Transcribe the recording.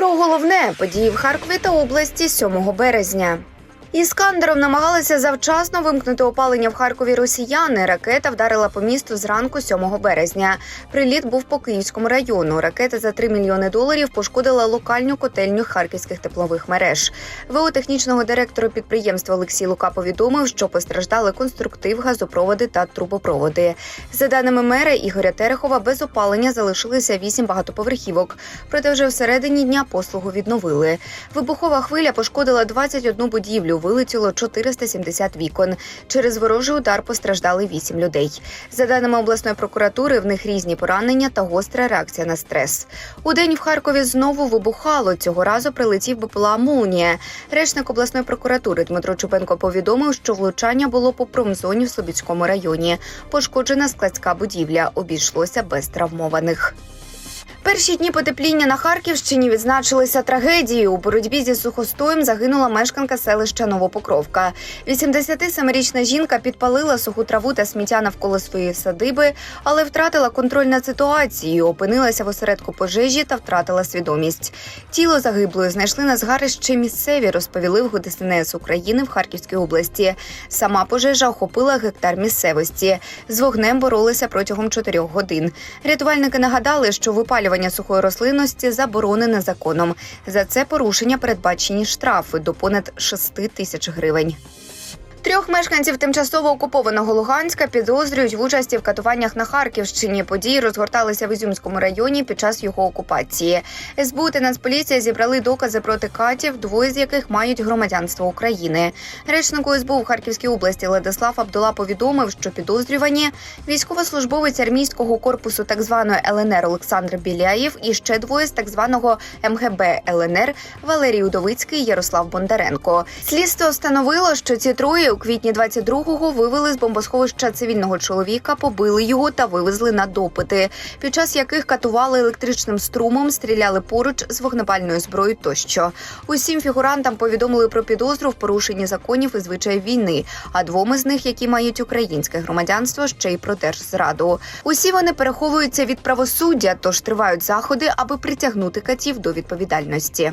Про головне події в Харкові та області 7 березня. Іскандером намагалися завчасно вимкнути опалення в Харкові росіяни. Ракета вдарила по місту зранку 7 березня. Приліт був по Київському району. Ракета за 3 мільйони доларів пошкодила локальну котельню харківських теплових мереж. ВО технічного директора підприємства Олексій Лука повідомив, що постраждали конструктив, газопроводи та трубопроводи. За даними мера Ігоря Терехова, без опалення залишилися вісім багатоповерхівок. Проте вже всередині дня послугу відновили. Вибухова хвиля пошкодила 21 будівлю, вилетіло 470 вікон. Через ворожий удар постраждали 8 людей. За даними обласної прокуратури, в них різні поранення та гостра реакція на стрес. У день в Харкові знову вибухало. Цього разу прилетів БПЛА «Молнія». Речник обласної прокуратури Дмитро Чупенко повідомив, що влучання було по промзоні в Слобідському районі. Пошкоджена складська будівля. Обійшлося без травмованих. Перші дні потепління на Харківщині відзначилися трагедією. У боротьбі зі сухостоєм загинула мешканка селища Новопокровка. 87-річна жінка підпалила суху траву та сміття навколо своєї садиби, але втратила контроль над ситуацією, опинилася в осередку пожежі та втратила свідомість. Тіло загиблої знайшли на згарищі місцеві, розповіли в ГДСНС України в Харківській області. Сама пожежа охопила гектар місцевості. З вогнем боролися протягом чотирьох годин. Рятувальники нагадали, що випалювання сухої рослинності заборонене законом. За це порушення передбачені штрафи до понад 6 тисяч гривень. Трьох мешканців тимчасово окупованого Луганська підозрюють в участі в катуваннях на Харківщині. Події розгорталися в Ізюмському районі під час його окупації. СБУ та Нацполіція зібрали докази проти катів, двоє з яких мають громадянство України. Речнику СБУ в Харківській області Владислав Абдула повідомив, що підозрювані військовослужбовець армійського корпусу так званої ЛНР Олександр Біляєв і ще двоє з так званого МГБ ЛНР Валерій Удовицький і Ярослав Бондаренко. Слідство встановило, що ці троє у квітні 22-го вивели з бомбосховища цивільного чоловіка, побили його та вивезли на допити, під час яких катували електричним струмом, стріляли поруч з вогнепальною зброєю тощо. Усім фігурантам повідомили про підозру в порушенні законів і звичаїв війни. А двом із них, які мають українське громадянство, ще й про держзраду. Усі вони переховуються від правосуддя, тож тривають заходи, аби притягнути катів до відповідальності.